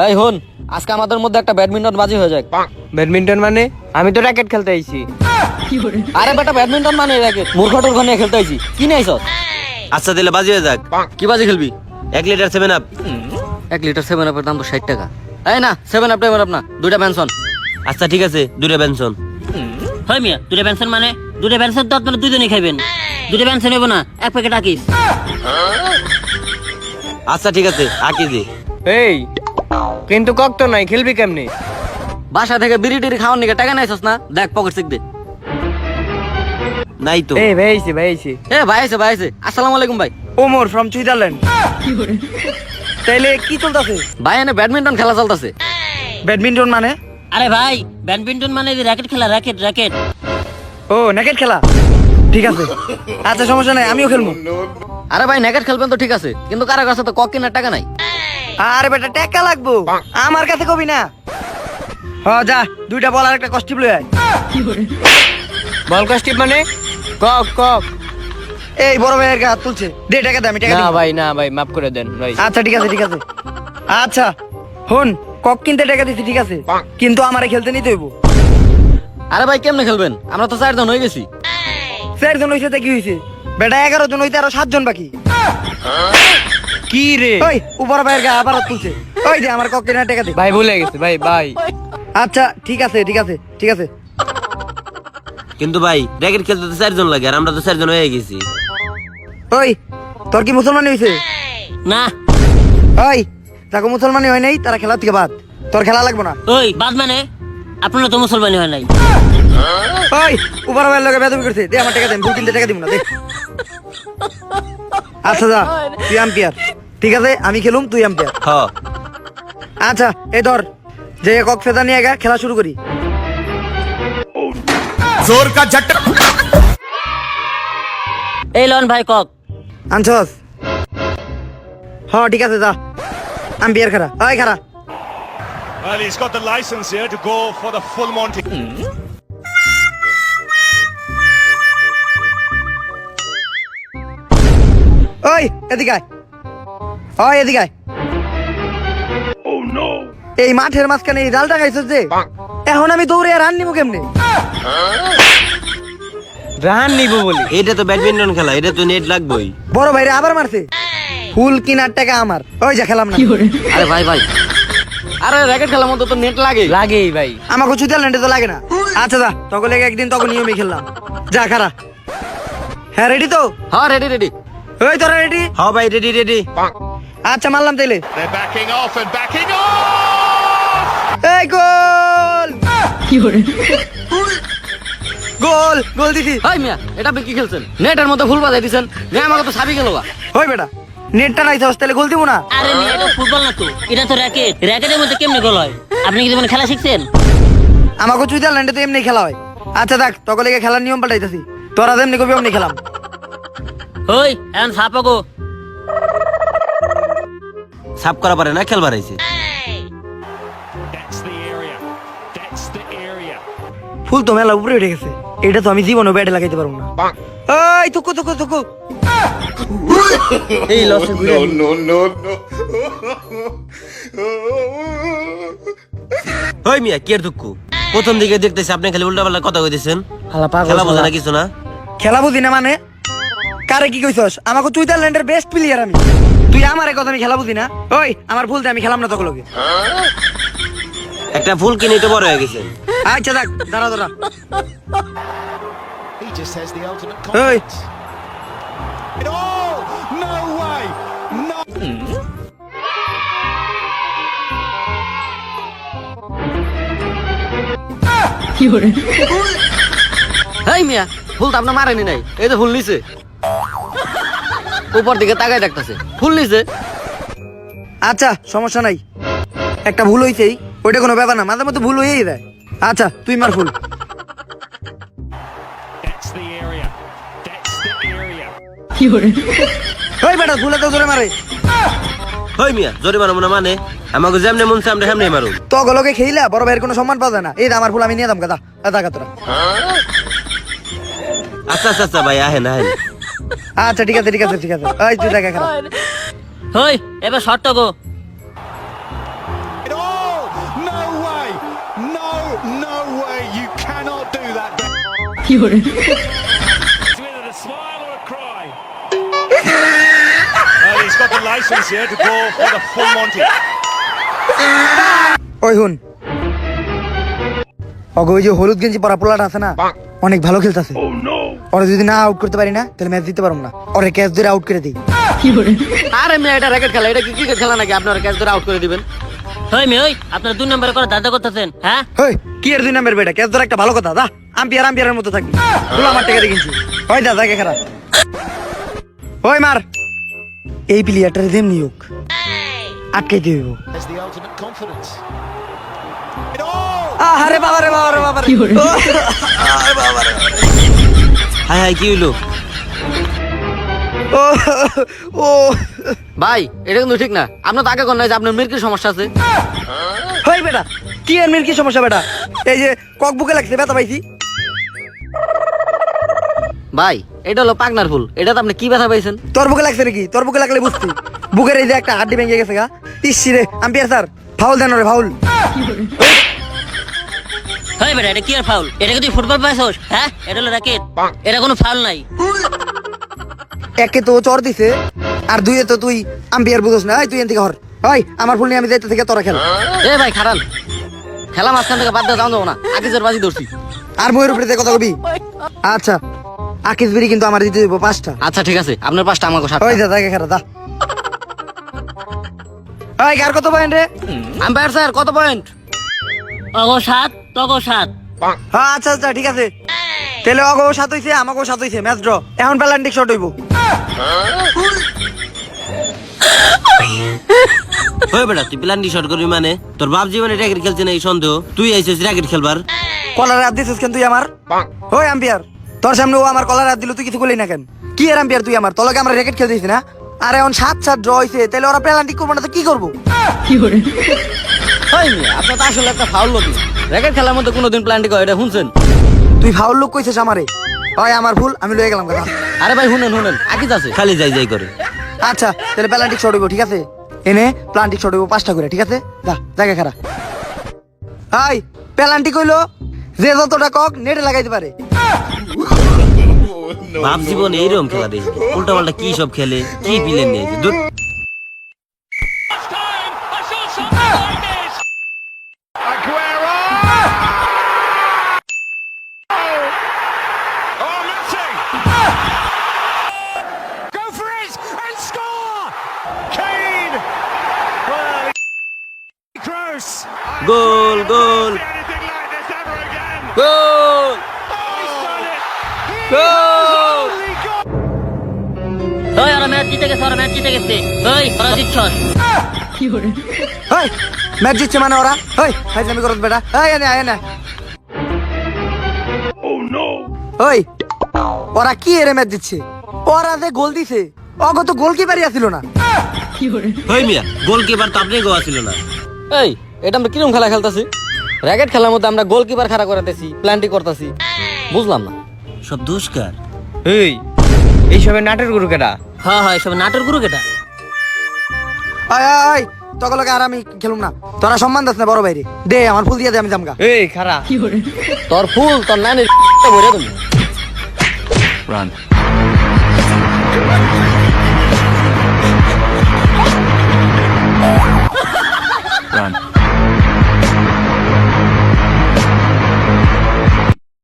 এই হন আজকে আমাদের মধ্যে একটা ব্যাডমিন্টন বাজি হয়ে যায় ব্যাডমিন্টন মানে? আমি তো র্যাকেট খেলতে আইছি। আরে বেটা ব্যাডমিন্টন মানে র্যাকেট মূর্খ টুর্খ নিয়ে খেলতে আইছি। কি নাই সব আচ্ছা দিলে বাজি হয়ে যাক। কি বাজি খেলবি? এক লিটার সেভেন আপ এক লিটার সেভেন আপের দাম তো ষাট টাকা। এই না সেভেন আপ টাইম না দুইটা পেনশন আচ্ছা ঠিক আছে দুটো পেনশন হয় মিয়া দুটা পেনশন মানে? দুটা পেনশন তো আপনারা দুজনেই খাইবেন। দুটা পেনশন হইব না এক প্যাকেট আকিস। আচ্ছা ঠিক আছে আঁকি দি। এই কিন্তু কক তো নাই খেলবি কেমনি? বাসা থেকে বিড়ি টিড়ি খাওয়ার নিকে টাকা নাইছস না? দেখ পকেট চেক দে নাই তো। এই ভাই আইছি ভাই আইছি এ ভাই আছে ভাই আছে আসসালামু আলাইকুম ভাই। Omar from Switzerland. তাইলে কি চলতেছে? ভাই এনে ব্যাডমিন্টন খেলা চলতেছে। ব্যাডমিন্টন মানে? আরে ভাই ব্যাডমিন্টন মানে র্যাকেট খেলা র্যাকেট র্যাকেট ও নেকেট খেলা? ঠিক আছে। আচ্ছা সমস্যা নাই আমিও খেলব। আরে ভাই নেকেট খেলবেন তো ঠিক আছে। কিন্তু কারও কাছে তো কক কেনার টাকা নাই। আরে বেটা টাকা লাগবো। আমার কাছে কবি না। হ যা দুইটা বল আর একটা কস্টিপ লই আয়। বল কস্টিপ মানে? কক কক এই বড় ভাইয়ের গা হাত তুলছে। দে টাকা দে আমি টাকা না ভাই না ভাই মাফ করে দেন ভাই। আচ্ছা ঠিক আছে ঠিক আছে। আচ্ছা হন কক কিনতে টাকা দিছি ঠিক আছে। কিন্তু আমারে খেলতে নিতে হইব। আরে ভাই কেমনে খেলবেন? আমরা তো চারজন হয়ে গেছি। চারজন হইছে তা কি হইছে? বেটা এগারো জন হইতে আরও সাতজন বাকি। কি রে? ওই উপর ভাইয়ের গা আবার হাত তুলছে। ওই দে আমার কক কেনার টাকা দে। ভাই ভুলে গেছে ভাই ভাই। আচ্ছা ঠিক আছে ঠিক আছে ঠিক আছে। কিন্তু ভাই র্যাকেট খেলতে তো চারজন লাগে আর আমরা তো চারজন হয়ে গেছি। ওই তোর কি মুসলমানি হইছে? না। ওই তাকে মুসলমানি হয় নাই তারা খেলা থেকে বাদ। তোর খেলা লাগবো না। ওই বাদ মানে? আপনারা তো মুসলমানি হয় নাই। ওই উপর ভাইয়ের লগে বেদবি করছে। দে আমার টাকা দে ভুল কিনতে টাকা দিব না দে। আচ্ছা যা তুই আম্পিয়ার। ঠিক আছে আমি খেলুম তুই আম্পায়ার হ্যাঁ। আচ্ছা এই ধর যে কক্সেদা নিয়ে গা খেলা শুরু করি। জোর কা ঝটকা এই লন ভাই কক। আনছস? হ ঠিক আছে যা। আম্পায়ার খারা ওই খারা Well, he's got the license here to go for the full Monty. ওই এদিকে আয়। ওই এদিকে আয়। এই মাঠের মাঝখানে এই জালটা খাইছস যে? এখন আমি দৌড়ে আর রান নিবো কেমনে? রান নিব বলি। এটা তো ব্যাডমিন্টন খেলা এটা তো নেট লাগবেই। বড় ভাইরে আবার মারছে। ফুল কিনার টাকা আমার। ওই যা খেলাম না। আরে ভাই ভাই। আরে র্যাকেট খেলার মধ্যে তো নেট লাগে লাগেই ভাই। আমাকে সুইজারল্যান্ডে তো লাগে না। আচ্ছা যা তখন লেগে একদিন তখন নিয়মই খেললাম। যা খারা হ্যাঁ রেডি তো? হ্যাঁ রেডি রেডি ওই তোরা রেডি হ ভাই রেডি রেডি আচ্ছা মারলাম তাইলে। They're backing off and backing off! এই গোল! গোল গোল দিছি। হাই মিয়া এটা আপনি কি খেলছেন? নেটের মধ্যে ফুল বাজাই দিছেন। নে আমাকে তো সাবি গেল ওই বেটা নেটটা নাই তাহলে গোল দিব না। আরে মিয়া এটা ফুটবল না তো এটা তো র্যাকেট র্যাকেটের মধ্যে কেমনে গোল হয়? আপনি কি জীবনে খেলা শিখছেন? আমাকে সুইজারল্যান্ডে তো এমনি খেলা হয়। আচ্ছা দেখ তখন লেগে খেলার নিয়ম পাল্টাইতেছি। তোরা যেমনি কবি অমনি খেলাম। ওই এখন সাপাগো সাফ করা পারে না খেলবার আইছে. ফুল তো মেলা উপরে উঠে গেছে। এটা তো আমি জীবনে ব্যাটে লাগাইতে পারব না। ওই থুকু থুকু থুকু। এই লসে ঘুরে হই মিয়া কি আর দুঃখ প্রথম দিকে দেখতেছি আপনি খালি উল্টা পাল্টা কথা কইতেছেন। খেলা বোঝে না কিছু না। খেলা বুঝি না মানে? কারে কি কইছস? আমাকে সুইজারল্যান্ডের বেস্ট প্লেয়ার আমি। তুই আমার কথা আমি খেলা বুঝি না? ওই আমার ভুলতে আমি খেলাম না তখন লগে। একটা ফুল কিনে তো বড় হয়ে গেছেন আচ্ছা দেখ দাঁড়া দাঁড়া। Way! No. হেই মিয়া ফুল তো আপনার মারেনি নাই। এই তো ফুল নিছে। উপর দিকে তাকাই দেখতেছে। ফুল নিছে। আচ্ছা সমস্যা নাই। একটা ভুল হইছেই ওইটা কোনো ব্যাপার না মাঝে মধ্যে ভুল হয়েই যায়। আচ্ছা তুই মার ফুল. ওই বেটা ভুলে তো ধরে মারে। হই মিয়া জোরে মারবো না মানে? আমাকে যেমনে মন চাই আমরা হেমনে মারুম। তো গলকে খেইলা বড় ভাইয়ের কোনো সম্মান পাওয়া যায় না। এই আমার ফুল আমি নিয়ে দাম গাদা গাদা গাতরা আচ্ছা আচ্ছা আচ্ছা ভাই আহেন আহেন। আচ্ছা ঠিক আছে ঠিক আছে ঠিক আছে। ওই তুই দেখা খারাপ হই এবার শর্ত গো। ওই হুন ওই যে হলুদ গেঞ্জি পরা পোলাটা আছে না? অনেক ভালো খেলতেছে। ওরা যদি না আউট করতে পারি না তাহলে ম্যাচ দিতে পারব না। ওরে ক্যাচ ধরে আউট করে দিই। আরে মেয়ে এটা র্যাকেট খেলা এটা কি ক্রিকেট খেলা নাকি? আপনারা ক্যাচ ধরে আউট করে দিবেন। ওই মেয়ে ওই আপনার দুই নম্বরে করে দাদা করতেছেন হ্যাঁ? হেই কি এর দুই নাম্বার বেটা? ক্যাচ ধরে একটা ভালো কথা দা আম্পিয়ার আম্পিয়ারের মতো থাকবি তুই আমার টাকা দিয়ে কিনছি। ওই দা দেখে খারাপ ওই মার। এই প্লেয়ারটার যেমনি হোক the ultimate confidence. আরে বাবা রে বাবা রে বাবা রে আরে বাবা রে হাই হাই কি হইল? ও ও। ভাই এটা কিন্তু ঠিক না। আপনার তো আগে কোন নাই যে আপনার মেয়ের কি সমস্যা আছে। হই বেটা কি এর মেয়ের কি সমস্যা বেটা? এই যে কক বুকে লাগছে ব্যথা পাইছি। ভাই এটা হলো পাকনার ফুল। এটা তো আপনি কি ব্যথা পাইছেন? তোর বুকে লাগছে নাকি? তোর বুকে লাগলে বুঝতি। বুকের এই যে একটা হাড্ডি ভেঙে গেছে গা। ইসি রে আম্পিয়ার স্যার ফাউল দেন রে ফাউল। হয় বেটা এটা কি আর ফাউল এটা কি তুই ফুটবল পাইছস? হ্যাঁ? এটা হলো র্যাকেট এটা কোনো ফাউল নাই। একে তো চর দিছে আর দুইয়ে তো তুই আম্পিয়ার বুঝোস না। এই তুই এন থেকে হর আমার ফুল নিয়ে আমি যাইতে থেকে তোরা খেল। এ ভাই খারান। খেলা মাঝখান থেকে বাদ যাও না আগে জোর বাজি ধরছি। আর ময়ূর উপরে কথা কবি? আচ্ছা আকিস বিড়ি কিন্তু আমার দিতে দেবো পাঁচটা। আচ্ছা ঠিক আছে। আপনার পাঁচটা আমাকে সাত ওই দা দেখে খারা দা ওই কার কত পয়েন্ট রে? আম্পায়ার স্যার কত পয়েন্ট অগো সাত। তগো সাত। হ্যাঁ আচ্ছা আচ্ছা ঠিক আছে। তাহলে অগো সাত হইছে আমাকেও সাত হইছে ম্যাচ ড্র। এখন প্যালান্টিক শট হইব। ওই বেটা তুই প্ল্যান শট করবি মানে? তোর বাপ জীবনে র্যাকেট খেলছে না এই সন্দেহ? তুই আইছিস র্যাকেট খেলবার? কলার হাত দিছিস কেন তুই আমার? ওই আম্পিয়ার তোর সামনে ও আমার কলার হাত দিল তুই কিছু করলি না কেন? কি আর আম্পিয়ার তুই আমার? তোলকে আমরা র্যাকেট খেলতেছি না? আর এখন সাত সাত ড্র হইছে তাহলে ওরা প্যালান্টিক করব না তো কি করব? হয় নি আপনার তো আসলে একটা ফাউল লোক র্যাকেট খেলার মধ্যে কোনোদিন প্ল্যান্টি করে এটা শুনছেন? তুই ফাউল লোক কইছিস আমারে? ওই আমার ভুল আমি লয়ে গেলাম কথা। আরে ভাই শুনেন শুনেন আকিজ আছে। খালি যাই যাই করে। আচ্ছা তাহলে প্যালান্টিক শট হইব ঠিক আছে? এনে প্লান্টিক শট হইব পাঁচটা করে ঠিক আছে? যা জায়গা খারা হাই প্যালান্টিক হইল যে যতটা কক নেটে লাগাইতে পারে। বাপ জীবনে এইরকম খেলা দেখি। উল্টা পাল্টা কি সব খেলে কি পিলেন নিয়ে দূর গোল গোল! গোল! গোল ওই ওরা ম্যাচ জিতে গেছে ওরা ম্যাচ জিতে গেছে। ওই ওরা জিতছস হাই ম্যাচ জিতছে মানে ওরা। হাই ফাইজলামি করত বেটা। হাই এনে আয় এনে। ওই ওরা কি এরে ম্যাচ দিচ্ছে ওরা যে গোল দিছে অগ তো গোলকিপারই আছিল না। হই মিয়া গোলকিপার তো আপনি গোয়া ছিল না। এই এটা আমরা কিরম খেলা খেলতেছি? র্যাকেট খেলার মধ্যে আমরা গোলকিপার খাড়া করাতেছি প্ল্যান্টি করতেছি। বুঝলাম না। সব দুষ্কার। এই এইসবের নাটের গুরু কেটা হ্যাঁ হয় সব নাটক গুরু কেটা আয় আয় তকলকে আর আমি খেলুম না। তোরা সম্মান দাস না বড় বাইরে দে আমার ফুল দিয়ে দে আমি জামগা এই খারা তোর ফুল তোর নানির ভরে তুমি Run.